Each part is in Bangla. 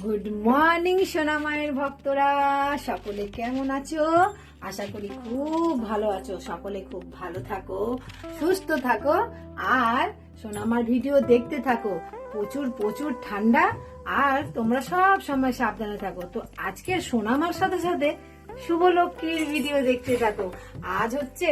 গুড মর্নিং সোনা মায়ের ভক্তরা। সকলে কেমন আছো? আশা করি খুব ভালো আছো। সকলে খুব ভালো থাকো, সুস্থ থাকো, আর সোনামার ভিডিও দেখতে থাকো। প্রচুর প্রচুর ঠান্ডা, আর তোমরা সব সময় সাবধানে থাকো। তো আজকের সোনামার সাথে সাথে শুভলক্ষ্মীর ভিডিও দেখতে থাকো। আজ হচ্ছে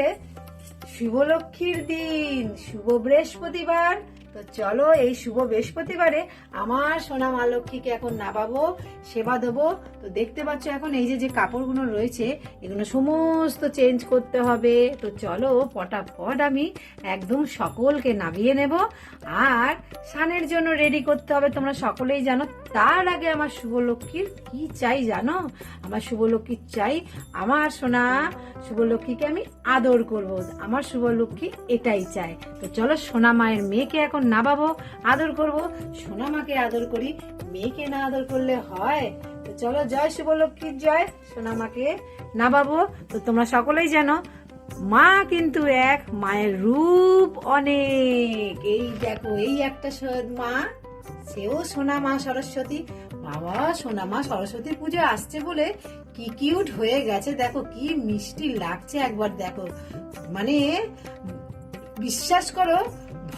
শুভলক্ষ্মীর দিন, শুভ বৃহস্পতিবার। তো চলো এই শুভ বৃহস্পতিবারে আমার সোনা মা লক্ষ্মীকে এখন নামাবো, সেবা দেবো। তো দেখতে পাচ্ছ এখন এই যে যে কাপড়গুলো রয়েছে, এগুলো সমস্ত চেঞ্জ করতে হবে। তো চলো পটাপট আমি একদম সকলকে নামিয়ে নেব। আর স্নানের জন্য রেডি করতে হবে, তোমরা সকলেই জানো। তার আগে আমার শুভলক্ষ্মীর কি চাই জানো? আমার শুভলক্ষ্মীর চাই আমার সোনা শুভলক্ষ্মীকে আমি আদর করব। আমার শুভলক্ষ্মী এটাই চাই তো চলো সোনা মায়ের মেয়েকে এখন নামাবো? আদর করব? সোনা মাকে আদর করি, মেয়েকে না আদর করলে হয়? তো চলো জয় শুভলক্ষ্মীর জয়, সোনা মাকে নামাবো। তো তোমরা সকলেই জানো, মা কিন্তু এক, মায়ের রূপ অনেক। এই দেখো, এই একটা মা, সেও সোনা মা সরস্বতী। বাবা, সোনা মা সরস্বতী পুজো আসছে বলে কি কিউট হয়ে গেছে। দেখো, কি মিষ্টি লাগছে একবার দেখো। মানে বিশ্বাস করো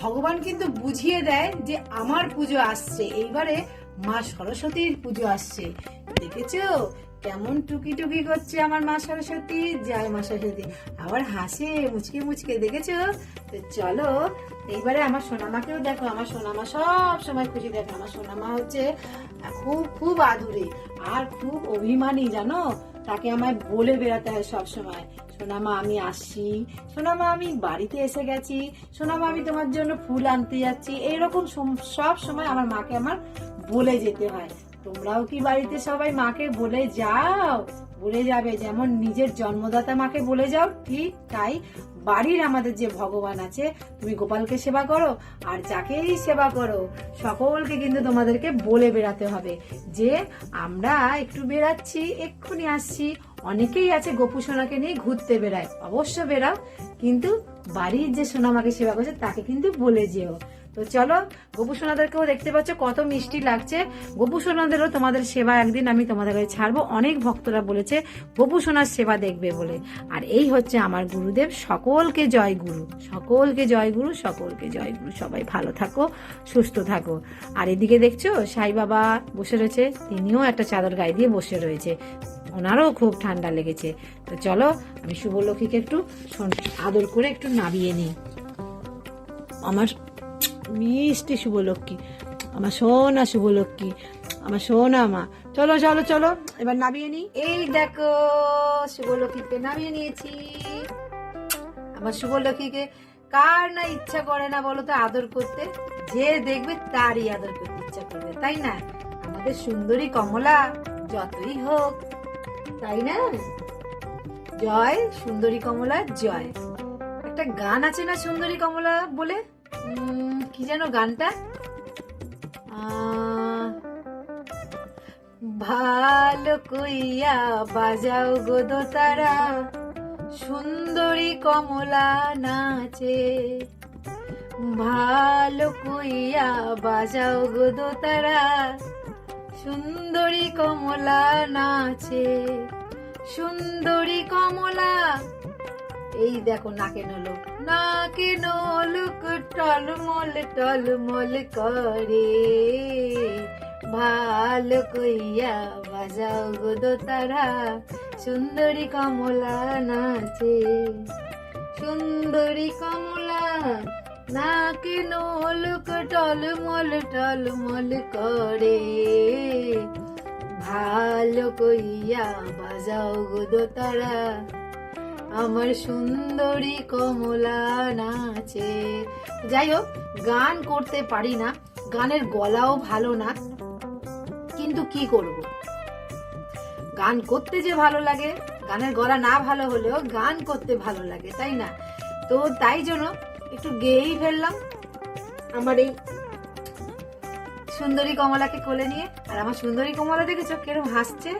ভগবান কিন্তু বুঝিয়ে দেয় যে আমার পুজো আসছে। এইবারে মা সরস্বতীর পুজো আসছে। দেখেছ? কেমন টুকি টুকি করছে আমার মা সরস্বতী? জয় মা সরস্বতী। আবার হাসে, মুচকে মুচকে। দেখেছ? তো চলো, এইবারে আমার সোনামাকেও দেখো। আমার সোনামা সব সময় খুশি দেখো আমার সোনামা হচ্ছে খুব খুব আদুরে। আর খুব অভিমানী, জানো? তাকে আমায় বলে বেড়াতে হয় সব সময়। সোনামা আমি আসছি সোনামা আমি বাড়িতে এসে গেছি। সোনামা আমি তোমার জন্য ফুল আনতে যাচ্ছি। এইরকম সব সময় আমার মাকে আমার বলে যেতে হয়। তোমরাও কি বাড়িতে সবাই মাকে বলে যাও? বলে যাবে, যেমন নিজের জন্মদাতা মাকে বলে যাও, ঠিক তাই বাড়ির আমাদের যে ভগবান আছে, তুমি গোপালকে সেবা করো আর যাকেই সেবা করো, সকলকে কিন্তু তোমাদেরকে বলে বেড়াতে হবে যে, আমরা একটু বেড়াচ্ছি, এক্ষুনি আসছি। অনেকেই আছে গোপু সোনাকে নিয়ে ঘুরতে বেড়ায়, অবশ্য বেড়াও, কিন্তু বাড়ির যে সোনামাকে সেবা করছে তাকে কিন্তু বলে যেও। তো চলো, গোপু সোনাদেরকেও দেখতে পাচ্ছ, কত মিষ্টি লাগছে। গোপু সোনাদেরও তোমাদের সেবা একদিন আমি তোমাদের কাছে ছাড়বো, অনেক ভক্তরা বলেছে, গোপু সোনার সেবা দেখবে বলে। আর এই হচ্ছে আমার গুরুদেব, সকলকে জয় গুরু, সকলকে জয় গুরু, সকলকে জয় গুরু। সবাই ভালো থাকো, সুস্থ থাকো। আর এদিকে দেখছ, সাই বাবা বসে রয়েছে, তিনিও একটা চাদর গায়ে দিয়ে বসে রয়েছে। ওনারও খুব ঠান্ডা লেগেছে। তো চলো, আমি শুভলক্ষ্মীকে একটু আদর করে একটু নাবিয়ে নিই। আমার মিষ্টি শুভলক্ষ্মী, আমার সোনা শুভলক্ষ্মী, আমার সোনা মা। চলো চলো চলো, এবার নামিয়ে নি এই দেখো, শুভলক্ষ্মীকে নামিয়ে নিয়েছি। আমার শুভলক্ষ্মীকে কার না ইচ্ছা করে না বলো তো, আদর করতে? যে দেখবে তারই আদর করতে ইচ্ছা করবে, তাই না? আমাদের সুন্দরী কমলা, যতই হোক। তাই না? জয় সুন্দরী কমলা, জয়। একটা গান আছে না সুন্দরী কমলা বলে? কি যেন গানটা? ভালো কইয়া বাজাও গো তারা সুন্দরী কমলা নাচে। ভালো কইয়া বাজাও গো তারা সুন্দরী কমলা নাচে, সুন্দরী কমলা। এই দেখো নাকে নলুক। নাকে নলুক টলমল টলমল করে। ভালো কইয়া বাজাও গো তারা সুন্দরী কমলা নাচে। সুন্দরী কমলা নাকে নলুক টলমল টলমল করে। ভালো কইয়া বাজাও গো তারা আমার সুন্দরী কমলা নাচে। যাই হোক, গান করতে পারি না, গানের গলাও ভালো না, কিন্তু কি করব? গান করতে যে ভালো লাগে, গানের গলা না ভালো হলেও গান করতে ভালো লাগে, তাই না? তো তাই জন্য একটু গেয়েই ফেললাম। আমার এই সুন্দরী কমলাকে কোলে নিয়ে। আর আমার সুন্দরী কমলা দেখেছ কিরম হাসছে?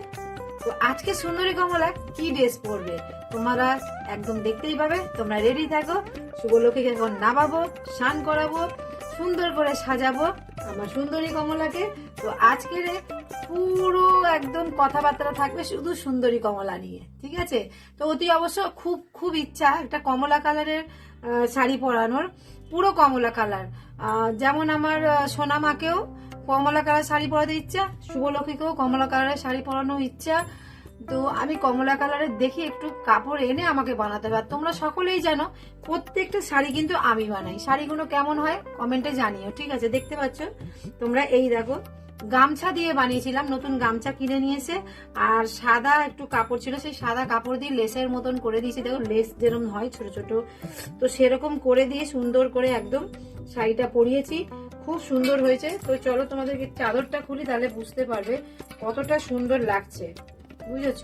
তো আজকে সুন্দরী কমলা কি ড্রেস পরবে? তোমরা একদম দেখতেই পাবে। তোমরা রেডি থাকো। শুভলক্ষ্মীকে এখন নামাবো, স্নান করাবো, সুন্দর করে সাজাবো আমার সুন্দরী কমলাকে। তো আজকের পুরো একদম কথাবার্তা থাকবে শুধু সুন্দরী কমলা নিয়ে, ঠিক আছে? তো অতি অবশ্য খুব খুব ইচ্ছা একটা কমলা কালারের শাড়ি পরানোর পুরো কমলা কালার। যেমন আমার আহ, সোনা মাকেও কমলা কালার শাড়ি পরাতে ইচ্ছা শুভলক্ষীকেও কমলা কালারের শাড়ি পরানো ইচ্ছা। তো আমি কমলা কালারের দেখি একটু কাপড় এনে আমাকে বানাতে হবে। আর তোমরা সকলেই জানো প্রত্যেকটা শাড়ি কিন্তু আমি বানাই। শাড়িগুলো কেমন হয় কমেন্টে জানিও ঠিক আছে? দেখতে পাচ্ছ? তোমরা এই দেখো গামছা দিয়ে বানিয়েছিলাম, নতুন গামছা কিনে নিয়েছে আর সাদা একটু কাপড় ছিল, সেই সাদা কাপড় দিয়ে লেসের মতন করে দিয়েছি। দেখো, লেস যেরকম হয়, ছোট ছোট। তো সেরকম করে দিয়ে সুন্দর করে একদম শাড়িটা পরিয়েছি। খুব সুন্দর হয়েছে। তো চলো তোমাদেরকে চাদরটা খুলি, তাহলে বুঝতে পারবে কতটা সুন্দর লাগছে। বুঝেছ?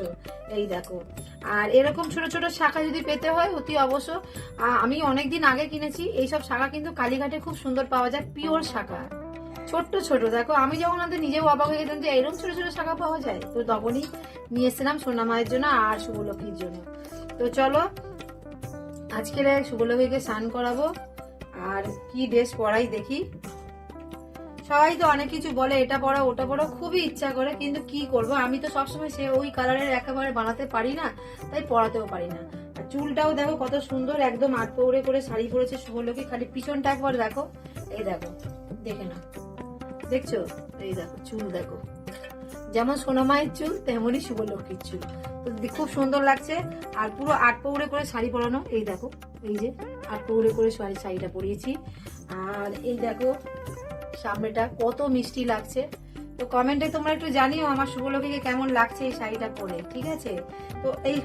এই দেখো। আর এরকম ছোট ছোট শাখা যদি পেতে হয়, অতি অবশ্য। আমি অনেকদিন আগে কিনেছি। এইসব শাখা কিন্তু কালীঘাটে খুব সুন্দর পাওয়া যায়, পিওর শাখা। ছোট্ট ছোট। দেখো, আমি যখন আমাদের নিজেও অবাক হয়ে যেতাম যে এরকম ছোট ছোট শাখা পাওয়া যায়। তো তখনই নিয়ে এসেছিলাম সোনা মায়ের জন্য আর শুভলক্ষ্মীর জন্য। তো চলো আজকে শুভলক্ষ্মীকে স্নান করাবো। আর কি ড্রেস পরাই দেখি। সবাই তো অনেক কিছু বলে, এটা পড়া ওটা পড়া খুবই ইচ্ছা করে, কিন্তু কি করব? আমি তো সবসময় সে ওই কালারের একেবারে বানাতে পারি না, তাই পড়াতেও পারি না। চুলটাও দেখো কত সুন্দর, একদম আট পৌড়ে করে শাড়ি পরেছে শুভলক্ষ্মী, খালি পিছনটা একবার দেখো। এই দেখো দেখে না দেখছ? এই দেখো, চুল দেখো। যেমন সোনামায়ের চুল, তেমনই শুভলক্ষ্মীর চুল। তো খুব সুন্দর লাগছে। আর পুরো আট পৌড়ে করে শাড়ি পরানো, এই দেখো, এই যে আট পৌড়ে করে শাড়ি, শাড়িটা পরিয়েছি। আর এই দেখো, সামনেটা কত মিষ্টি লাগছে। তো কমেন্টে তোমরা একটু জানিও আমার শুভলক্ষীকে কেমন লাগছে এই শাড়িটা পরে, ঠিক আছে? তো এই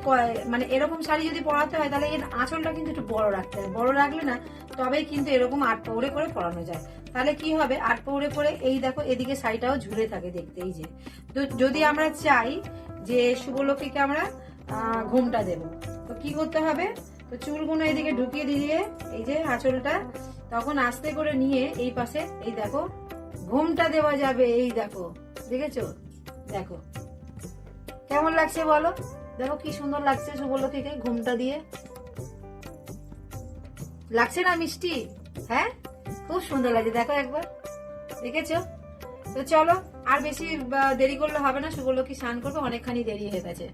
মানে এরকম শাড়ি যদি পরাতে হয় তাহলে এর আঁচলটা কিন্তু একটু বড় রাখতে হবে বড় রাখলে না, তবেই কিন্তু এরকম আট পৌড়ে করে পরানো যায়। তাহলে কি হবে? আট পৌড়ে করে এই দেখো, এদিকে শাড়িটাও ঝুলে থাকে দেখতে, এই যে। তো যদি আমরা চাই যে শুভলক্ষীকে আমরা ঘুমটা দেব, তো কি করতে হবে? তো চুলগুলো এদিকে ঢুকিয়ে দিয়ে এই যে আঁচলটা, তখন আস্তে করে নিয়ে এই পাশে, এই দেখো ঘুমটা দেওয়া যাবে, এই দেখো, দেখেছ? দেখো। কেমন লাগছে বলো? দেখো কি সুন্দর লাগছে শুভলক্ষীকে ঘুমটা দিয়ে। লাগছে না মিষ্টি? হ্যাঁ? খুব সুন্দর লাগছে, দেখো একবার। দেখেছ? তো চলো, আর বেশি দেরি করলে হবে না শুভলক্ষী স্নান করবে, অনেকখানি দেরি হয়ে গেছে।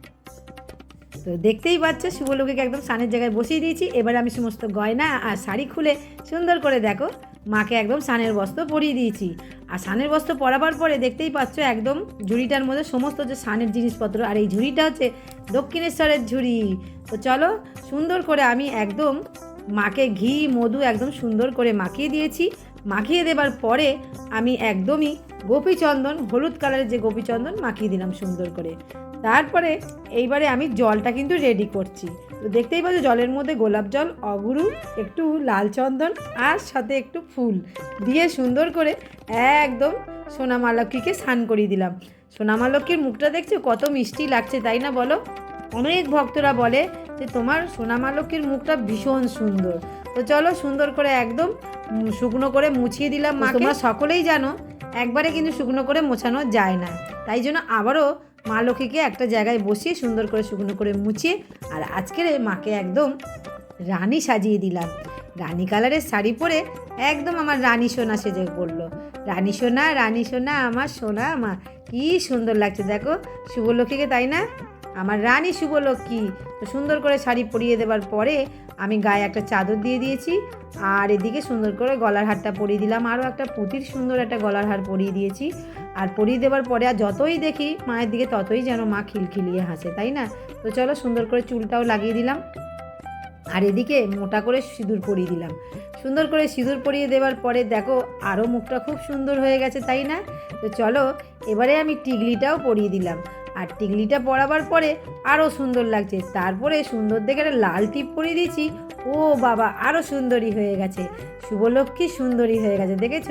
তো দেখতেই পাচ্ছ শুভলক্ষীকে একদম স্নানের জায়গায় বসিয়ে দিয়েছি। এবার আমি সমস্ত গয়না আর শাড়ি খুলে সুন্দর করে দেখো মাকে একদম স্নানের বস্ত্র পরিয়ে দিয়েছি। আর স্নানের বস্ত্র পরাবার পরে দেখতেই পাচ্ছ একদম ঝুড়িটার মধ্যে সমস্ত যে সানের জিনিসপত্র, আর এই ঝুড়িটা হচ্ছে দক্ষিণেশ্বরের ঝুড়ি। তো চলো সুন্দর করে আমি একদম মাকে ঘি, মধু একদম সুন্দর করে মাখিয়ে দিয়েছি। মাখিয়ে দেবার পরে আমি একদমই গোপীচন্দন, হলুদ কালারের যে গোপীচন্দন মাখিয়ে দিলাম সুন্দর করে। তারপরে এইবারে আমি জলটা কিন্তু রেডি করছি। তো দেখতেই পাচ্ছ জলের মধ্যে গোলাপ জল, অগুরু, একটু লাল চন্দন আর সাথে একটু ফুল দিয়ে সুন্দর করে একদম সোনামালক্ষীকে স্নান করিয়ে দিলাম। সোনামালক্ষীর মুখটা দেখছ কত মিষ্টি লাগছে, তাই না বলো? অনেক ভক্তরা বলে যে তোমার সোনামালক্ষীর মুখটা ভীষণ সুন্দর। তো চলো সুন্দর করে একদম শুকনো করে মুছিয়ে দিলাম মা তোমরা সকলেই জানো একবারে কিন্তু শুকনো করে মোছানো যায় না। তাই জন্য আবারও মা লক্ষ্মীকে একটা জায়গায় বসিয়ে সুন্দর করে শুকনো করে মুছিয়ে আর আজকের মাকে একদম রানী সাজিয়ে দিলাম। রানী কালারের শাড়ি পরে একদম আমার রানী সোনা সেজে পড়ল। রানী সোনা রানী সোনা, আমার সোনা মা, কি সুন্দর লাগছে দেখো। শুভলক্ষ্মীকে তাই না? আমার রানী শুভলক্ষ্মী, তো সুন্দর করে শাড়ি পরিয়ে দেওয়ার পরে আমি গায়ে একটা চাদর দিয়ে দিয়েছি আর এদিকে সুন্দর করে গলার হারটা পরিয়ে দিলাম। আরও একটা পুঁতির সুন্দর একটা গলার হার পরিয়ে দিয়েছি। আর পরিয়ে দেওয়ার পরে আর যতই দেখি মায়ের দিকে ততই যেন মা খিলখিলিয়ে হাসে, তাই না? তো চলো সুন্দর করে চুলটাও লাগিয়ে দিলাম। আর এদিকে মোটা করে সিঁদুর পরিয়ে দিলাম। সুন্দর করে সিঁদুর পরিয়ে দেওয়ার পরে দেখো আরও মুখটা খুব সুন্দর হয়ে গেছে, তাই না? তো চলো এবারে আমি টিগলিটাও পরিয়ে দিলাম। আর টিগলিটা পরাবার পরে আরও সুন্দর লাগছে। তারপরে সুন্দর দেখে একটা লাল টিপ পরিয়ে দিয়েছি। ও বাবা আরও সুন্দরী হয়ে গেছে। শুভলক্ষ্মী সুন্দরী হয়ে গেছে, দেখেছ?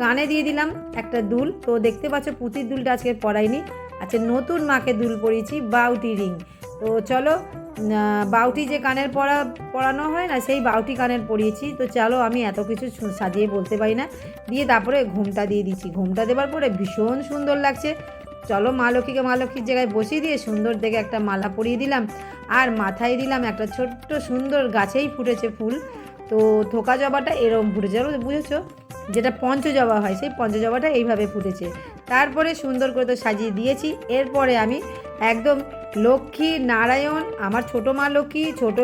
কানে দিয়ে দিলাম একটা দুল। তো দেখতে পাচ্ছ, পুঁতির দুলটা আজকে পরাইনি। আচ্ছা নতুন মাকে দুল পরিয়েছি, বাউটি রিং। তো চলো বাউটি যে কানের পরা, পরানো হয় না, সেই বাউটি কানের পরিয়েছি। তো চলো, আমি এত কিছু সাজিয়ে বলতে পারি না। দিয়ে তারপরে ঘুমটা দিয়ে দিচ্ছি। ঘুমটা দেওয়ার পরে ভীষণ সুন্দর লাগছে। চলো মা লক্ষ্মীকে মা লক্ষ্মীর জায়গায় বসিয়ে দিয়ে সুন্দর দেখে একটা মালা পরিয়ে দিলাম। আর মাথায় দিলাম একটা ছোট্ট সুন্দর গাছেই ফুটেছে ফুল। তো থোকা জবাটা এরম ফুটেছে। বুঝেছ? যেটা পঞ্চজবা হয়, সেই পঞ্চজবাটা এইভাবে ফুটেছে। তারপরে সুন্দর করে তো সাজিয়ে দিয়েছি। এরপরে আমি একদম লক্ষ্মী নারায়ণ, আমার ছোটো মা লক্ষ্মী, ছোট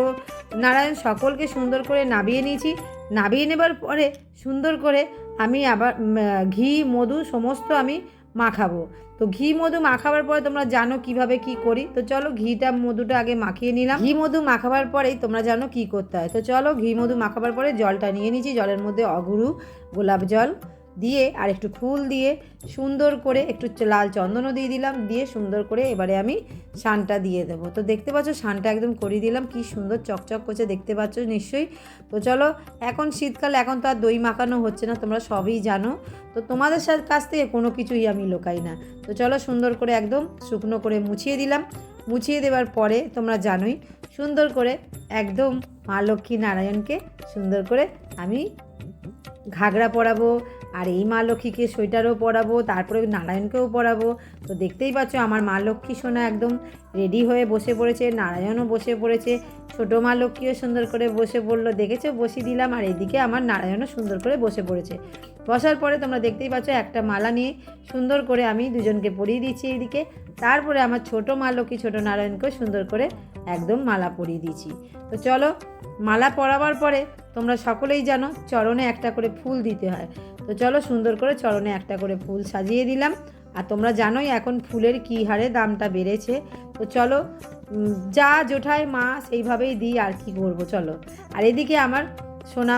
নারায়ণ সকলকে সুন্দর করে নাবিয়ে নিয়েছি। নাবিয়ে নেবার পরে সুন্দর করে আমি আবার ঘি, মধু সমস্ত আমি মাখাবো। তো ঘি, মধু মাখাবার পরে তোমরা জানো কীভাবে কি করি। তো চলো ঘিটা, মধুটা আগে মাখিয়ে নিলাম। ঘি, মধু মাখাবার পরেই তোমরা জানো কি করতে হয়। তো চলো ঘি, মধু মাখাবার পরে জলটা নিয়ে নিচ্ছি। জলের মধ্যে অগুরু গোলাপ জল। দিয়ে আর একটু ফুল দিয়ে সুন্দর করে একটু লাল চন্দনও দিয়ে দিলাম, দিয়ে সুন্দর করে এবারে আমি শানটা দিয়ে দেবো। তো দেখতে পাচ্ছ, শানটা একদম করিয়ে দিলাম, কি সুন্দর চকচক করছে, দেখতে পাচ্ছ নিশ্চয়ই। তো চলো, এখন শীতকাল, এখন তো আর দই মাখানো হচ্ছে না, তোমরা সবই জানো। তো তোমাদের সাথে কাছ থেকে কোনো কিছুই আমি লোকাই না। তো চলো, সুন্দর করে একদম শুকনো করে মুছিয়ে দিলাম। মুছিয়ে দেওয়ার পরে তোমরা জানোই, সুন্দর করে একদম মা লক্ষ্মী নারায়ণকে সুন্দর করে আমি ঘাগরা পরাবো আর এই মা লক্ষ্মীকে সোয়েটারও পরাবো, তারপরে নারায়ণকেও পরাবো। তো দেখতেই পাচ্ছ, আমার মা লক্ষ্মী সোনা একদম রেডি হয়ে বসে পড়েছে, নারায়ণও বসে পড়েছে। ছোটো মা লক্ষ্মীও সুন্দর করে বসে পড়ল, দেখেছ? বসিয়ে দিলাম, আর এদিকে আমার নারায়ণও সুন্দর করে বসে পড়েছে। বসার পরে তোমরা দেখতেই পাচ্ছ, একটা মালা নিয়ে সুন্দর করে আমি দুজনকে পরিয়ে দিচ্ছি এইদিকে তারপরে আমার ছোটো মা লক্ষ্মী, ছোটো নারায়ণকেও সুন্দর করে একদম মালা পরিয়ে দিয়েছি। তো চলো, মালা পরাবার পরে তোমরা সকলেই জানো, চরণে একটা করে ফুল দিতে হয়। তো চলো, সুন্দর করে চরণে একটা করে ফুল সাজিয়ে দিলাম। আর তোমরা জানোই এখন ফুলের কী হারে দামটা বেড়েছে। তো চলো যা জোঠায় মা সেইভাবেই দিই আর কি করব, চলো। আর এদিকে আমার সোনা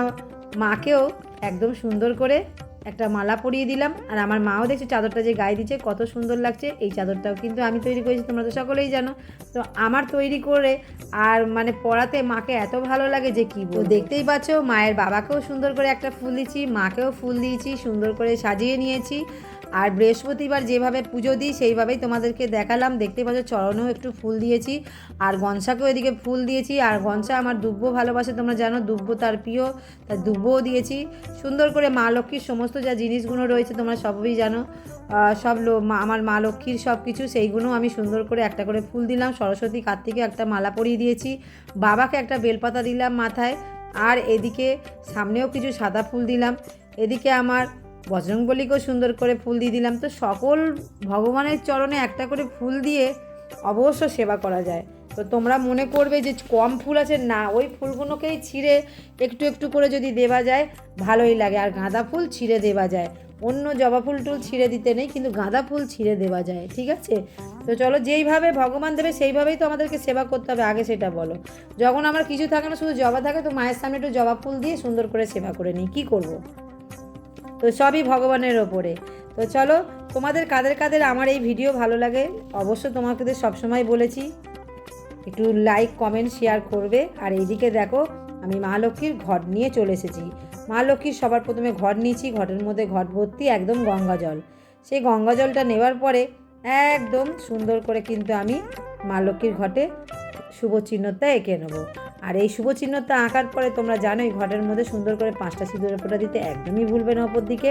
মাকেও একদম সুন্দর করে একটা মালা পরিয়ে দিলাম। আর আমার মাও দেখছি চাদরটা যে গায়ে দিচ্ছে কত সুন্দর লাগছে। এই চাদরটাও কিন্তু আমি তৈরি করেছি, তোমরা তো সকলেই জানো। তো আমার তৈরি করে আর মানে পড়াতে মাকে এত ভালো লাগে যে কি বলব। দেখতেই পাচ্ছ, মায়ের বাবাকেও সুন্দর করে একটা ফুল দিয়েছি মাকেও ফুল দিয়েছি, সুন্দর করে সাজিয়ে নিয়েছি। আর বৃহস্পতিবার যেভাবে পুজো দিই, সেইভাবেই তোমাদেরকে দেখালাম। দেখতে পাচ্ছ, চরণেও একটু ফুল দিয়েছি। আর গনসাকেও এদিকে ফুল দিয়েছি। আর গনসা আমার দুব্বো ভালোবাসে, তোমরা জানো, দুব্বো তার প্রিয় তার দুব্বোও দিয়েছি। সুন্দর করে মা লক্ষ্মীর সমস্ত যা জিনিসগুলো রয়েছে, তোমরা সবই জানো। সব আমার মা লক্ষ্মীর সব কিছু সেইগুলো আমি সুন্দর করে একটা করে ফুল দিলাম। সরস্বতী কার্তিকে একটা মালা পরিয়ে দিয়েছি। বাবাকে একটা বেলপাতা দিলাম মাথায়। আর এদিকে সামনেও কিছু সাদা ফুল দিলাম। এদিকে আমার বজরংবলীকেও সুন্দর করে ফুল দিয়ে দিলাম। তো সকল ভগবানের চরণে একটা করে ফুল দিয়ে অবশ্য সেবা করা যায়। তো তোমরা মনে করবে যে কম ফুল আছে। না, ওই ফুলগুলোকেই ছিঁড়ে একটু একটু করে যদি দেওয়া যায়, ভালোই লাগে। আর গাঁদা ফুল ছিঁড়ে দেওয়া যায়। অন্য জবা ফুল টুল ছিঁড়ে দিতে নেই, কিন্তু গাঁদা ফুল ছিঁড়ে দেওয়া যায়, ঠিক আছে? তো চলো, যেইভাবে ভগবান দেবে, সেইভাবেই তো আমাদেরকে সেবা করতে হবে। আগে সেটা বলো। যখন আমার কিছু থাকে না, শুধু জবা থাকে, তো মায়ের সামনে একটু জবা ফুল দিয়ে সুন্দর করে সেবা করে নিই। কী করব? তো সবই ভগবানের ওপরে। তো চলো, তোমাদের কাদের কাদের আমার এই ভিডিও ভালো লাগে অবশ্য তোমাকে সবসময় বলেছি। একটু লাইক কমেন্ট শেয়ার করবে। আর এইদিকে দেখো, আমি মা লক্ষ্মীর ঘট নিয়ে চলে এসেছি। মা লক্ষ্মীর সবার প্রথমে ঘট নিয়েছি, ঘটের মধ্যে ঘট ভর্তি, একদম গঙ্গা জল। সেই গঙ্গা জলটা নেওয়ার পরে একদম সুন্দর করে কিন্তু আমি মা লক্ষ্মীর ঘটে শুভ চিহ্নটা এঁকে নেব। আর এই শুভ চিহ্নটা আঁকার পরে তোমরা জানোই ঘরের মধ্যে সুন্দর করে পাঁচটা সিঁদুরের ফোঁটা দিতে একদমই ভুলবে না ওপর দিকে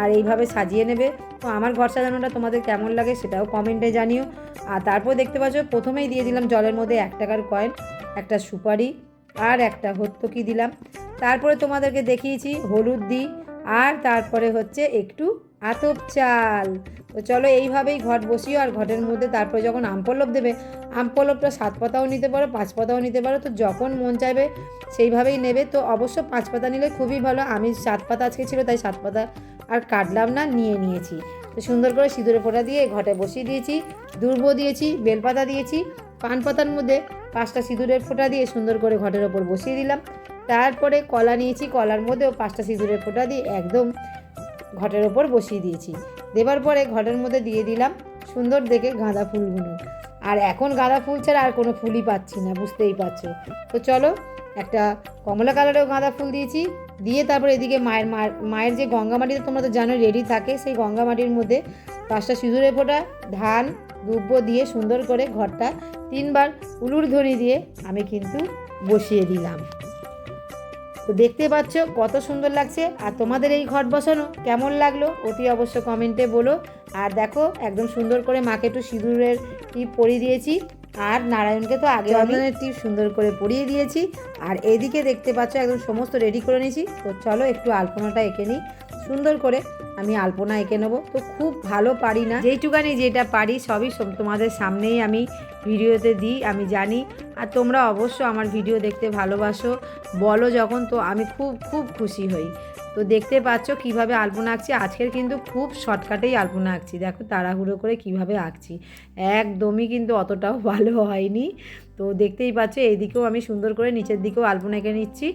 আর এইভাবে সাজিয়ে নেবে। তো আমার ঘর সাজানোটা তোমাদের কেমন লাগে সেটাও কমেন্টে জানিও। আর তারপর দেখতে পাচ্ছ, প্রথমেই দিয়ে দিলাম জলের মধ্যে এক টাকার কয়েন, একটা সুপারি আর একটা হত্যকি দিলাম। তারপরে তোমাদেরকে দেখিয়েছি হলুদ দিই আর তারপরে হচ্ছে একটু আতপ চাল। তো চলো এইভাবেই ঘট বসিও আর ঘটের মধ্যে তারপরে যখন আমপল্লব দেবে, আমপল্লবটা সাত পাতাও নিতে পারো, পাঁচ পাতাও নিতে পারো, তো যখন মন চাইবে সেইভাবেই নেবে। তো অবশ্য পাঁচ পাতা নিলে খুবই ভালো, আমি সাত পাতা আজকে ছিল, তাই সাত পাতা আর কাটলাম না, নিয়ে নিয়েছি। তো সুন্দর করে সিঁদুরে ফোঁটা দিয়ে ঘটে বসিয়ে দিয়েছি, দুর্ব দিয়েছি, বেলপাতা দিয়েছি, পান পাতার মধ্যে পাঁচটা সিঁদুরের ফোঁটা দিয়ে সুন্দর করে ঘটের ওপর বসিয়ে দিলাম। তারপরে কলা নিয়েছি, কলার মধ্যেও পাঁচটা সিঁদুরের ফোঁটা দিয়ে একদম ঘটের ওপর বসিয়ে দিয়েছি। দেবার পরে ঘটের মধ্যে দিয়ে দিলাম সুন্দর দেখে গাঁদা ফুলগুলো। আর এখন গাঁদা ফুল ছাড়া আর কোনো ফুলই পাচ্ছি না, বুঝতেই পারছ? তো চলো, একটা কমলা কালারেও গাঁদা ফুল দিয়েছি। দিয়ে তারপর এদিকে মায়ের মায়ের যে গঙ্গা মাটিতে তোমরা তো জানো রেডি থাকে, সেই গঙ্গা মাটির মধ্যে পাঁচটা সিঁদুরে ফোঁটা, ধান দুব্য দিয়ে সুন্দর করে ঘরটা তিনবার উলুর ধরি দিয়ে আমি কিন্তু বসিয়ে দিলাম। তো দেখতে পাচ্ছ কত সুন্দর লাগছে। আর তোমাদের এই ঘট বসানো কেমন লাগল অতি অবশ্য কমেন্টে বলো। আর দেখো, একদম সুন্দর করে মাকে একটু সিঁদুরের টিপ পরিয়ে দিয়েছি। আর নারায়ণকে তো আগে চন্দনের টিপ সুন্দর করে পরিয়ে দিয়েছি। আর এদিকে দেখতে পাচ্ছ একদম সমস্ত রেডি করে নিয়েছি। তো চলো একটু আলপনাটা এঁকে নিই। সুন্দর করে আমি আলপনা এঁকে নেব। তো খুব ভালো পারি না। যেইটুকানি যেটা পারি সবই সব তোমাদের সামনেই আমি ভিডিওতে দিই, আমি জানি। আর তোমরা অবশ্য আমার ভিডিও দেখতে ভালোবাসো। বলো যখন, তো আমি খুব খুব খুশি হই। তো দেখতে পাচ্ছ কীভাবে আলপনা আঁকছি। আজকের কিন্তু খুব শর্টকাটেই আলপনা আঁকছি। দেখো তাড়াহুড়ো করে কীভাবে আঁকছি। একদমই কিন্তু অতটাও ভালো হয়নি। তো দেখতেই পাচ্ছ এইদিকেও আমি সুন্দর করে নিচের দিকেও আলপনা এঁকে নিচ্ছি।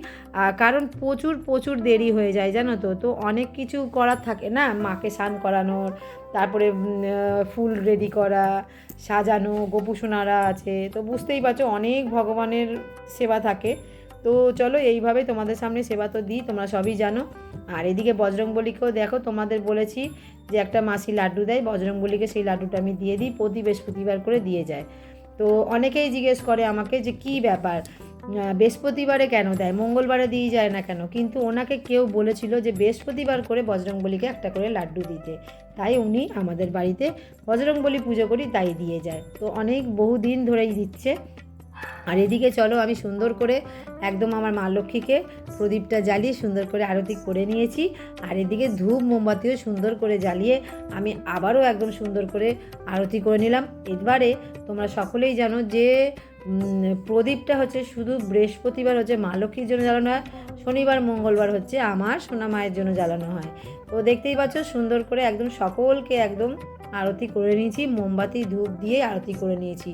কারণ প্রচুর প্রচুর দেরি হয়ে যায়, জানো তো? তো অনেক কিছু করার থাকে না? মাকে স্নান করানোর, তারপরে ফুল রেডি করা, সাজানো, গোপুসোনারা আছে। তো বুঝতেই পারছ, অনেক ভগবানের সেবা থাকে। তো চলো, এইভাবে তোমাদের সামনে সেবা তো দিই, তোমরা সবই জানো। আর এদিকে বজরংবলীকেও দেখো, তোমাদের বলেছি যে একটা মাসি লাড্ডু দেয়, বজরংবলীকে সেই লাড্ডুটা আমি দিয়ে দিই, প্রতি বৃহস্পতিবার করে দিয়ে যায়। তো অনেকেই জিজ্ঞেস করে আমাকে যে কি ব্যাপার? বৃহস্পতিবারে কেন দেয়? মঙ্গলবারে দিয়ে যায় না কেন? কিন্তু ওনাকে কেউ বলেছিল যে বৃহস্পতিবার করে বজরংবলীকে একটা করে লাড্ডু দিতে। তাই উনি আমাদের বাড়িতে বজরংবলী পুজো করি তাই দিয়ে যায়। তো অনেক বহুদিন ধরেই দিচ্ছে। আর এদিকে চলো, আমি সুন্দর করে একদম আমার মা লক্ষ্মীকে প্রদীপটা জ্বালিয়ে সুন্দর করে আরতি করে নিয়েছি। আর এদিকে ধূপ মোমবাতিও সুন্দর করে জ্বালিয়ে আমি আবারও একদম সুন্দর করে আরতি করে নিলাম। এবারে তোমরা সকলেই জানো যে প্রদীপটা হচ্ছে শুধু বৃহস্পতিবার হচ্ছে মা লক্ষ্মীর জন্য জ্বালানো হয়, শনিবার, মঙ্গলবার হচ্ছে আমার সোনা মায়ের জন্য জ্বালানো হয়। তো দেখতেই পাচ্ছ সুন্দর করে একদম সকলকে একদম আরতি করে নিয়েছি, মোমবাতি, ধূপ দিয়ে আরতি করে নিয়েছি।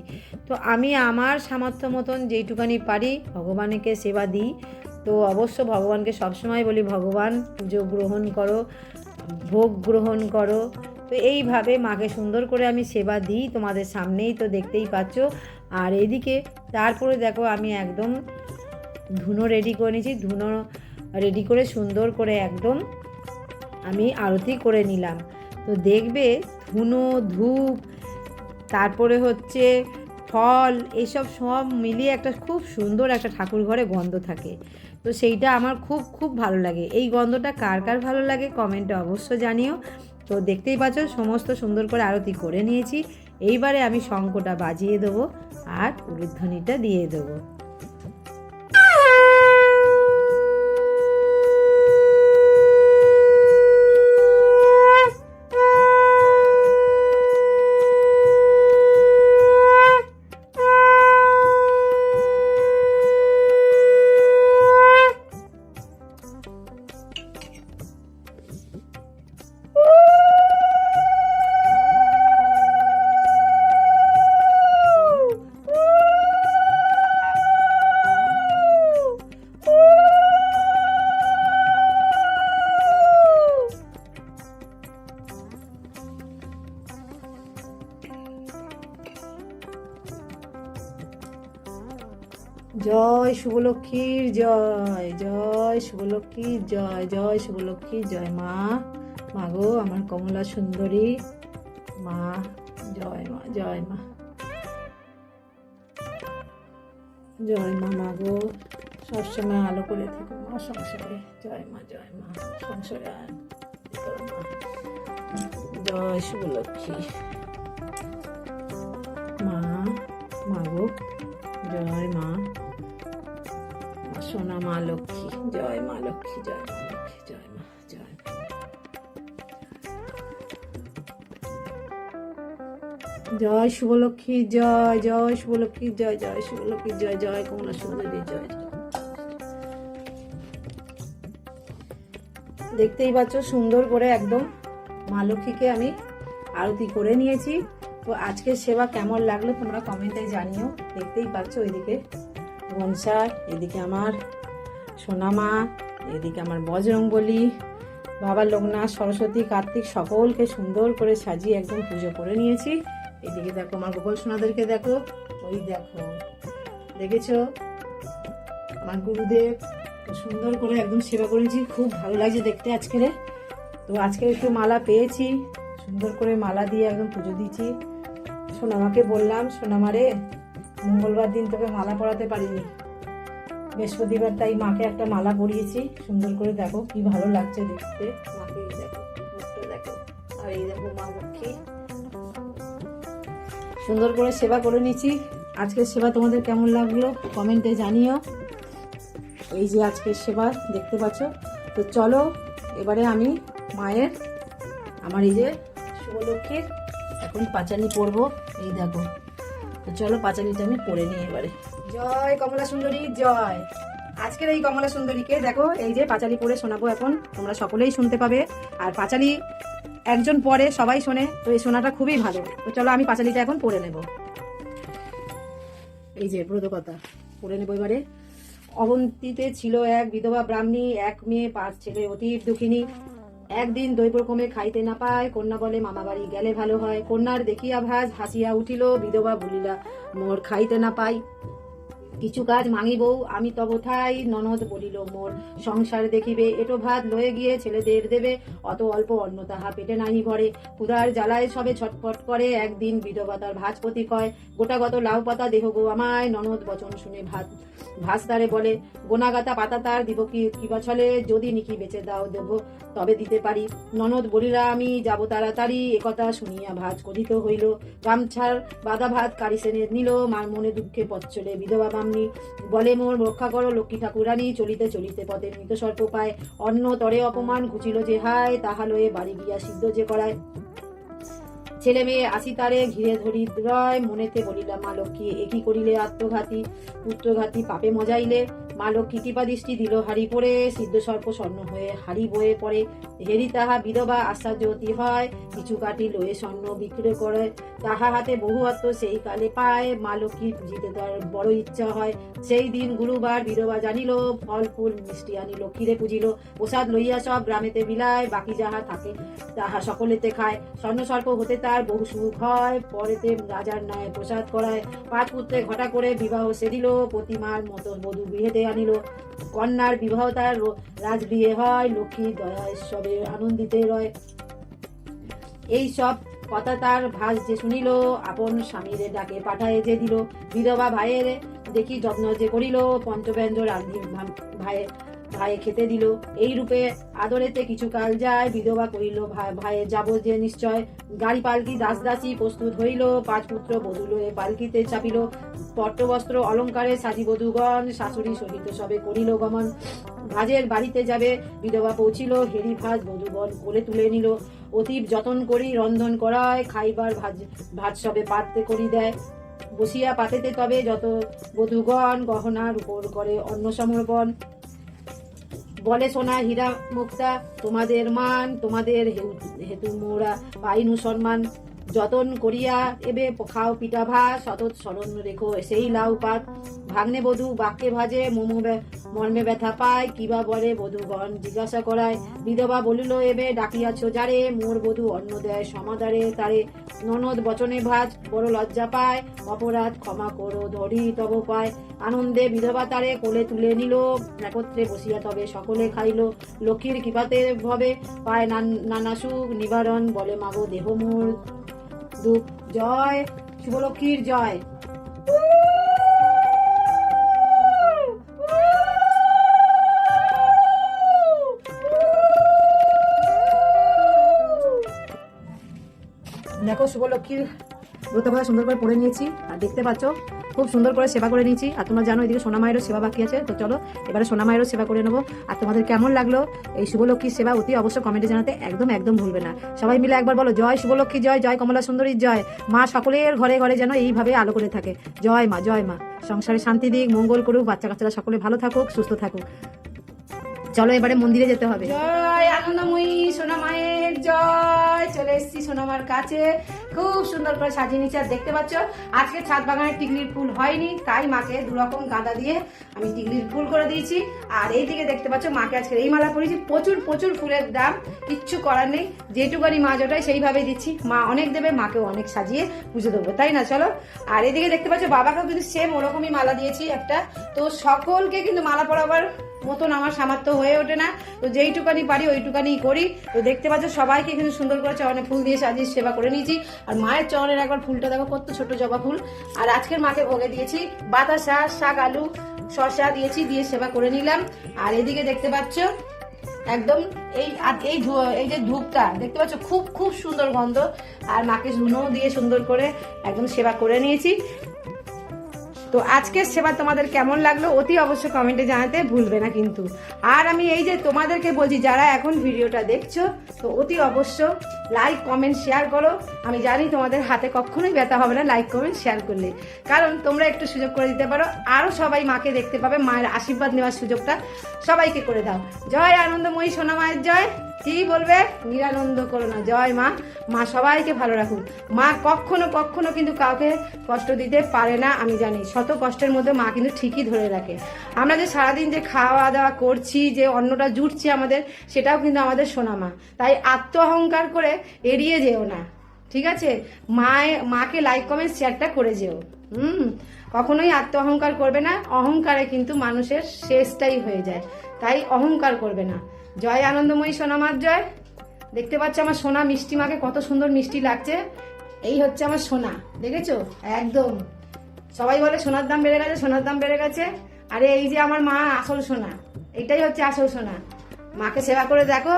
তো আমি আমার সামর্থ্য মতন যেইটুকানি পারি ভগবানকে সেবা দিই। তো অবশ্য ভগবানকে সবসময় বলি, ভগবান, পুজো গ্রহণ করো, ভোগ গ্রহণ করো। তো এইভাবে মাকে সুন্দর করে আমি সেবা দিই তোমাদের সামনেই। তো দেখতেই পাচ্ছ আর এদিকে তারপরে দেখো আমি একদম ধুনো রেডি করে নিয়েছি। ধুনো রেডি করে সুন্দর করে একদম আমি আরতি করে নিলাম। তো দেখবে ধুনো, ধূপ, তারপরে হচ্ছে ফল এইসব সব মিলিয়ে একটা খুব সুন্দর একটা ঠাকুর ঘরে গন্ধ থাকে। তো সেইটা আমার খুব খুব ভালো লাগে। এই গন্ধটা কার কার ভালো লাগে কমেন্টে অবশ্য জানিও। তো দেখতেই পাচ্ছ, সমস্ত সুন্দর করে আরতি করে নিয়েছি। এইবারে আমি শঙ্কটা বাজিয়ে দেবো। আর উলুধ্বনিটা দিয়ে দেবো। জয় শুভলক্ষ্মীর জয় জয় শুভলক্ষ্মীর জয় জয় শুভলক্ষ্মীর জয় মা। মা গো, আমার কমলা সুন্দরী। মা, জয় মা জয় মা। জয় মা মা গো। সবসময় আলো করে থাকো মা, সংসারে। জয় মা জয় মা, সংসারে। জয় শুভলক্ষ্মী। মা মা গো। জয় মা। সোনা মা লক্ষ্মী। জয় মা লক্ষ্মী, জয় মা লক্ষ্মী, জয় মা, জয় জয় শুভলক্ষ্মী জয় জয় শুভলক্ষ্মী জয় জয় শুভলক্ষ্মী জয় জয়, কমলা সুন্দরী জয় দেখতেই পাচ্ছ, সুন্দর করে একদম মা লক্ষ্মীকে আমি আরতি করে নিয়েছি। তো আজকের সেবা কেমন লাগল তোমরা কমেন্টে জানিও। দেখতেই পাচ্ছ, ওইদিকে বনসার এদিকে আমার সোনামা, এদিকে আমার বজরংবলী, বাবা লোকনাথ, সরস্বতী, কার্তিক, সকলকে সুন্দর করে সাজিয়ে একদম পুজো করে নিয়েছি। এদিকে দেখো আমার গোপাল সোনাদেরকে দেখো, ওই দেখো, দেখেছ? আমার গুরুদেব সুন্দর করে একদম সেবা করেছি, খুব ভালো লাগছে দেখতে আজকের তো আজকে একটু মালা পেয়েছি, সুন্দর করে মালা দিয়ে একদম পুজো দিয়েছি সোনামাকে বললাম সোনামারে মঙ্গলবার দিন তোকে মালা পরাতে পারিনি। বৃহস্পতিবার তাই মাকে একটা মালা পরিয়েছি। সুন্দর করে দেখো, কি ভালো লাগছে দেখতে। মাকে দেখো দেখো। আর এই দেখো মা লক্ষ্মী। সুন্দর করে সেবা করে নিচ্ছি আজকের সেবা তোমাদের কেমন লাগল কমেন্টে জানিও। এই যে আজকের সেবা, দেখতে পাচ্ছ? তো চলো, এবারে আমি মায়ের, আমার এই যে শুভলক্ষ্মীর এখন পাঁচালি পরবো। এই দেখো। চলো পাঁচালিটা আমি পরে নিই এবারে। জয় কমলা সুন্দরী, জয়। আজকের এই কমলা সুন্দরীকে দেখো, এই যে পাঁচালি পরে শোনাবো এখন, তোমরা সকলেই শুনতে পাবে। আর পাঁচালি একজন পরে, সবাই শোনে, তো এই শোনাটা খুবই ভালো। তো চলো আমি পাঁচালিটা এখন পড়ে নেব। এই যে ব্রতকথা পড়ে নেব এবারে। অবন্তীতে ছিল এক বিধবা ব্রাহ্মণী এক মেয়ে, পাঁচ ছেলে অতি দুঃখিনী। একদিন দৈবক্রমে খাইতে না পায়, কন্যা বলে, মামা বাড়ি গেলে ভালো হয়। কন্যার দেখিয়া ভাজ হাসিয়া উঠিল, বিধবা বলিলা, মোর খাইতে না পাই। কিছু কাজ মাঙিব, আমি তব থাই ননদ বলিল, মোর সংসার দেখিবে, এটো ভাত লয়ে গিয়ে ছেলেদের দেবে, অত অল্প অন্ন তাহা পেটে নাহি ভরে। ক্ষুধার জ্বালায় সবে ছটফট করে, একদিন বিধবা তার ভাজপতি কয় গোটাগত লাউ পাতা দেহ গো আমায়, ননদ বচন শুনে ভাত ভাসদারে বলে, গোনাগাতা পাতা তার দিব কি কিবা ছলে, যদি নিকি বেচে দাও দেব, তবে দিতে পারি। ননদ বলিলা, আমি যাব তাড়াতাড়ি একথা শুনিয়া ভাজ করিত হইল। গামছার বাদা ভাত কারি সেনে নিল, মার মনে দুঃখে পথ চলে বিধবা বামনি বলে মোর রক্ষা করো লক্ষ্মী ঠাকুরানী, চলিতে চলিতে পথে মৃত সর্প পায়। অন্ন তরে অপমান ঘুচিল যে হায়, তাহা লয়ে বাড়ি গিয়া সিদ্ধ যে করায়। ছেলে মেয়ে আসি তারে ঘিরে ধরি রয় মনেতে বলিলাম মা লক্ষ্মী একই করিলে আত্মঘাতী? পুত্রঘাতী পাপে মজাইলে? মা লক্ষ্মী কৃপা দৃষ্টি দিল হাড়ি পড়ে সিদ্ধ সর্প স্বর্ণ হয়ে হাড়ি বয়ে পড়ে। হেরি তাহা বিধবা আশ্চর্য অতি হয় কিছু কাটি লয়ে স্বর্ণ বিক্রয় করে। তাহা হাতে বহু আত্ম, সেই কালে পায় মা লক্ষ্মী পুজিতে। তার বড় ইচ্ছা হয়, সেই দিন গুরুবার বিধবা জানিল, ফল, ফুল, মিষ্টি আনি লক্ষ্মীরে পুজিল, প্রসাদ লইয়া সব গ্রামেতে বিলায়, বাকি যাহা থাকে তাহা সকলেতে খায়। স্বর্ণ সর্প হতে তার বহু সুখ হয়, পরেতে রাজার ন্যায় প্রসাদ করায়। পাঁচ পুত্রে ঘটা করে বিবাহ সেদিল, প্রতিমার মতো বধূ গৃহেতে আনিল। কন্যার বিবাহ তার র- রাজগৃহে হয় লক্ষ্মী দয়া সবে আনন্দিতে রয়। এই সব কথা তার ভাস যে শুনিল, আপন স্বামীরে ডাকে পাঠায় যে দিল। বিধবা ভাইয়ের দেখি যত্ন যে করিল, পঞ্চব্যঞ্জ রান্ধি ভা- ভাইয়ে খেতে দিল। এই রূপে আদরেতে কিছু কাল যায়, বিধবা ভাই ভাইয়ে যাব যে নিশ্চয়। গাড়ি পালকি দাস দাসী প্রস্তুত হইল, পাঁচ পুত্র বধূ লয়ে পালকিতে চাপিল। পট্টবস্ত্র অলঙ্কারে সাজি বধূগণ শাশুড়ি সহিত সবে করিল গমন। ভাজের বাড়িতে যাবে, বিধবা পৌঁছিল হেরি ভাজ বধূগণ কোলে তুলে নিল। অতীব যতন করি রন্ধন করায়, খাইবার ভাজ ভাত সবে পাতে করি দেয়। বসিয়া পাতেতে তবে যত বধুগণ গহনার উপর করে অন্ন সমর্পণ। বলে সোনা হীরা মুক্তা তোমাদের মান, তোমাদের হেতু মোরা পাইনু সম্মান। যতন করিয়া এবে খাও পিঠা ভাত, সতত স্মরণ রেখো সেই লাউ পাত। ভাগ্নে বধূ বাক্যে ভাজে, মোমো মর্মে ব্যথা পায় কিবা বলে বধূগণ জিজ্ঞাসা করায়। বিধবা বলিল, এবে ডাকিয়াছ যারে, মোর বধূ অন্ন দেয় সমাদারে তারে। ননদ বচনে ভাজ, বড় লজ্জা পায়, অপরাধ ক্ষমা করো ধরি তব পায়। আনন্দে বিধবা তারে কোলে তুলে নিল, একত্রে বসিয়া তবে সকলে খাইল। লক্ষ্মীর কৃপাতে ভবে, পায় নান- নানা সুখ, নিবারণ বলে মাগো দেহ মোর দুঃখ জয় শুভলক্ষ্মীর জয়। দেখো শুভলক্ষ্মীর ব্রতকথা সুন্দর করে পড়ে নিয়েছি আর দেখতে পাচ্ছ খুব সুন্দর করে সেবা করে নিয়েছি। আর তোমরা জানো, এদিকে সোনা মায়েরও সেবা বাকি আছে। তো চলো, এবারে সোনা মায়েরও সেবা করে নেব। আর তোমাদের কেমন লাগল এই শুভলক্ষ্মীর সেবা, অতি অবশ্য কমেন্টে জানাতে একদম একদম ভুলবে না। সবাই মিলে একবার বলো, জয় শুভলক্ষ্মী, জয় জয় কমলা সুন্দরীর জয়। মা সকলের ঘরে ঘরে যেন এইভাবে আলো করে থাকে। জয় মা জয় মা। সংসারে শান্তি দিক, মঙ্গল করুক, বাচ্চা কাচ্চারা সকলে ভালো থাকুক, সুস্থ থাকুক। চলো, এবারে মন্দিরে যেতে হবে। জয় আনন্দময়ী সোনা মায়ের, জয়। চলে এসেছি সোনামার কাছে। খুব সুন্দর করে সাজিয়ে নিচ্ছে, আর দেখতে পাচ্ছ, আজকে ছাদ বাগানে টিকলির ফুল হয়নি, তাই মাকে দু রকম গাঁদা দিয়ে আমি টিকলির ফুল করে দিয়েছি। আর এইদিকে দেখতে পাচ্ছ, মাকে আজকে এই মালা পরেছি। প্রচুর প্রচুর ফুলের দাম, কিচ্ছু করার নেই। যেটুকানি মা জোটায় সেইভাবে দিচ্ছি। মা অনেক দেবে, মাকেও অনেক সাজিয়ে পুজো দেবো, তাই না, চলো? আর এদিকে দেখতে পাচ্ছ, বাবাকেও কিন্তু সেম ওরকমই মালা দিয়েছি একটা। তো সকলকে কিন্তু মালা পরাবার মতন আমার সামর্থ্য হয়ে ওঠে না। তো যেইটুকানি পারি ওইটুকানি করি। তো দেখতে পাচ্ছ, সবাইকে কিন্তু সুন্দর করে চরণে ফুল দিয়ে সাজিয়ে সেবা করে নিয়েছি। আর মায়ের চরণের একবার ফুলটা দেখো, কত ছোট জবা ফুল। আর আজকের মাকে ভোগে দিয়েছি বাতাসা, শাক, আলু, শসা দিয়েছি, দিয়ে সেবা করে নিলাম। আর এদিকে দেখতে পাচ্ছ, একদম এই, আর এই এই যে ধূপটা, দেখতে পাচ্ছ, খুব খুব সুন্দর গন্ধ। আর মাকে ধুনো দিয়ে সুন্দর করে একদম সেবা করে নিয়েছি। তো আজকের সেবা তোমাদের কেমন লাগল অতি অবশ্যই কমেন্টে জানাতে ভুলবে না কিন্তু। আর আমি এই যে তোমাদেরকে বলছি, যারা এখন ভিডিওটা দেখছ, তো অতি অবশ্য লাইক কমেন্ট শেয়ার করো। আমি জানি তোমাদের হাতে কখনোই ব্যথা হবে না লাইক কমেন্ট শেয়ার করলে। কারণ তোমরা একটু সুযোগ করে দিতে পারো। আরও সবাই মাকে দেখতে পাবে, মায়ের আশীর্বাদ নেওয়ার সুযোগটা সবাইকে করে দাও। জয় আনন্দময়ী সোনা মায়ের জয়। কি বলবে? নিরানন্দ করো না। জয় মা। মা সবাইকে ভালো রাখুন। মা কখনো কখনো কিন্তু কাউকে কষ্ট দিতে পারে না, আমি জানি। শত কষ্টের মধ্যে মা কিন্তু ঠিকই ধরে রাখে। আমরা যে সারাদিন যে খাওয়া দাওয়া করছি, যে অন্নটা জুটছে আমাদের, সেটাও কিন্তু আমাদের সোনা মা। তাই আত্ম অহংকার করে এড়িয়ে যেও না। ঠিক আছে? মায়ে, মাকে লাইক কমেন্ট শেয়ারটা করে যেও। হুম? কখনোই আত্ম অহংকার করবে না। অহংকারে কিন্তু মানুষের শেষটাই হয়ে যায়। তাই অহংকার করবে না। জয় আনন্দময়ী সোনামার জয়। দেখতে পাচ্ছ আমার সোনা মিষ্টি মাকে কত সুন্দর মিষ্টি লাগছে। এই হচ্ছে আমার সোনা, দেখেছ? একদম। সবাই বলে সোনার দাম বেড়ে গেছে, সোনার দাম বেড়ে গেছে। আরে এই যে আমার মা, আসল সোনা। এটাই হচ্ছে আসল সোনা। মাকে সেবা করে দেখো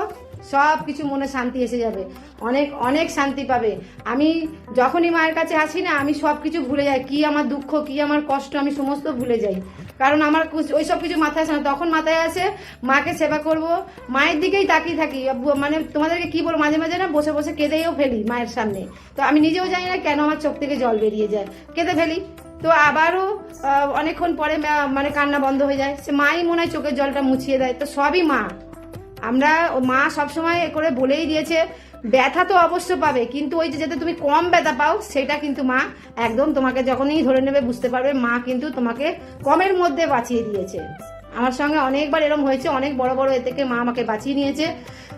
সব কিছু মনে শান্তি এসে যাবে। অনেক অনেক শান্তি পাবে। আমি যখনই মায়ের কাছে আসি না, আমি সব কিছু ভুলে যাই। কি আমার দুঃখ, কি আমার কষ্ট, আমি সমস্ত ভুলে যাই। কারণ আমার ওই সব কিছু মাথায় আসে না। তখন মাথায় আসে, মাকে সেবা করব। মায়ের দিকেই তাকিয়ে থাকি। মানে তোমাদেরকে কি বলব, মাঝে মাঝে না বসে বসে কেঁদেও ফেলি মায়ের সামনে। তো আমি নিজেও জানি না কেন আমার চোখ থেকে জল বেরিয়ে যায়। কেঁদে ফেলি। তো আবারও অনেকক্ষণ পরে মানে কান্না বন্ধ হয়ে যায়। সে মাই মনে হয় চোখের জলটা মুছিয়ে দেয়। তো সবই মা। আমরা মা সবসময় করে বলেই দিয়েছে ব্যথা তো অবশ্য পাবে, কিন্তু ওই যে যাতে তুমি কম ব্যথা পাও, সেটা কিন্তু মা একদম তোমাকে যখনই ধরে নেবে বুঝতে পারবে, মা কিন্তু তোমাকে কমের মধ্যে বাঁচিয়ে দিয়েছে। আমার সঙ্গে অনেকবার এরম হয়েছে, অনেক বড় বড় এ থেকে মা আমাকে বাঁচিয়ে নিয়েছে।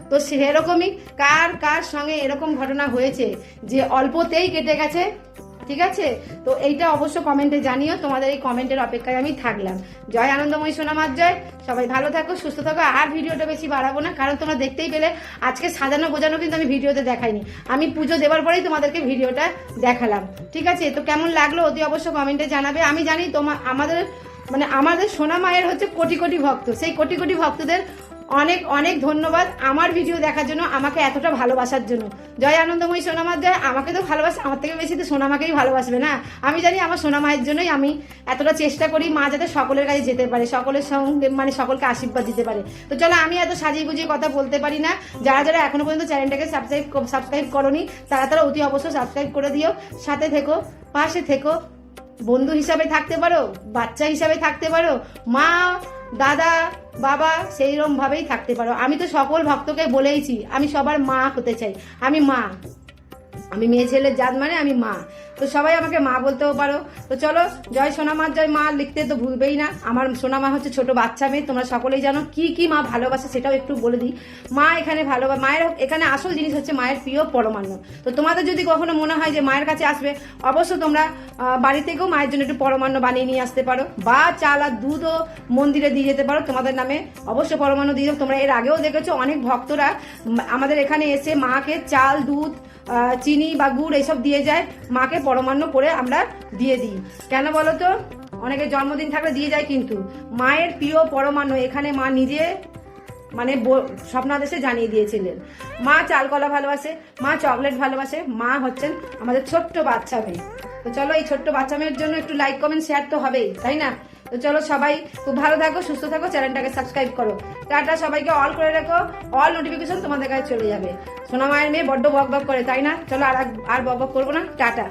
তো সেরকমই কার কার সঙ্গে এরকম ঘটনা হয়েছে যে অল্পতেই কেটে গেছে ঠিক আছে? তো এইটা অবশ্য কমেন্টে জানিও, তোমাদের এই কমেন্টের অপেক্ষায় আমি থাকলাম। জয় আনন্দময়ী সোনামার জয় সবাই ভালো থাকো, সুস্থ থাকো, আর ভিডিওটা বেশি বাড়াবো না, কারণ তোমরা দেখতেই পেলে আজকে সাজানো গোজানো কিন্তু আমি ভিডিওতে দেখাইনি। আমি পুজো দেওয়ার পরেই তোমাদেরকে ভিডিওটা দেখালাম। ঠিক আছে? তো কেমন লাগল অতি অবশ্য কমেন্টে জানাবে। আমি জানি তোমার আমাদের মানে আমাদের সোনা মায়ের হচ্ছে কোটি কোটি ভক্ত। সেই কোটি কোটি ভক্তদের অনেক অনেক ধন্যবাদ আমার ভিডিও দেখার জন্য, আমাকে এতটা ভালোবাসার জন্য। জয় আনন্দময়ী সোনামার জয়, আমাকে তো ভালোবাসে, আমার থেকে বেশি তো সোনামাকেই ভালোবাসবে না? আমি জানি আমার সোনা মায়ের জন্যই আমি এতটা চেষ্টা করি মা যাতে সকলের কাছে যেতে পারে, সকলের সঙ্গে মানে সকলকে আশীর্বাদ দিতে পারে। তো চলো, আমি এত সাজিয়ে গুজিয়ে কথা বলতে পারি না। যারা যারা এখনও পর্যন্ত চ্যানেলটাকে সাবস্ক্রাইব সাবস্ক্রাইব করনি, তারা তারা অতি অবশ্যই সাবস্ক্রাইব করে দিও। সাথে থেকো, পাশে থেকো। বন্ধু হিসাবে থাকতে পারো, বাচ্চা হিসাবে থাকতে পারো। মা দাদা, বাবা সেই রকমভাবেই থাকতে পারো। আমি তো সকল ভক্তকে বলেইছি, আমি সবার মা হতে চাই। আমি মা। আমি মেয়ে ছেলের জাত মানে আমি মা। তো সবাই আমাকে মা বলতেও পারো। তো চলো, জয় সোনামার জয় মা, লিখতে তো ভুলবেই না। আমার সোনামা হচ্ছে ছোট বাচ্চা মেয়ে, তোমরা সকলেই জানো। কি কি মা ভালোবাসে সেটাও একটু বলে দিই। মা এখানে ভালো, মায়ের এখানে আসল জিনিস হচ্ছে মায়ের প্রিয় পরমান্ন। তো তোমাদের যদি কখনো মনে হয় যে মায়ের কাছে আসবে, অবশ্য তোমরা বাড়ি থেকেও মায়ের জন্য একটু পরমান্ন বানিয়ে নিয়ে আসতে পারো। বা চাল আর দুধও মন্দিরে দিয়ে যেতে পারো। তোমাদের নামে অবশ্য পরমান্ন দিয়ে। তোমরা এর আগেও দেখেছ, অনেক ভক্তরা আমাদের এখানে এসে মাকে চাল, দুধ চিনি বা গুড় এইসব দিয়ে যায়, মাকে পরমান্ন করে আমরা দিয়ে দিই। কেন বলো তো অনেকে জন্মদিন থাকলে দিয়ে যায় কিন্তু। মায়ের প্রিয় পরমান্ন এখানে মা নিজে মানে স্বপ্নাদেশে জানিয়ে দিয়েছিলেন। মা চালকলা ভালোবাসে, মা চকলেট ভালোবাসে, মা হচ্ছেন আমাদের ছোট্ট বাচ্চা মেয়ে। তো চলো এই ছোট্ট বাচ্চা মেয়ের জন্য একটু লাইক কমেন্ট শেয়ার তো হবেই, তাই না? তো চলো সবাই খুব ভালো থাকো, সুস্থ থাকো, চ্যানেলটাকে সাবস্ক্রাইব করো। টাটা, সবাইকে অল করে রাখো অল নোটিফিকেশন তোমাদের কাছে চলে যাবে। সোনা মায়ের মেয়ে বড্ড বক বক করে, তাই না? চলো আর আর বক বক করব না, টাটা।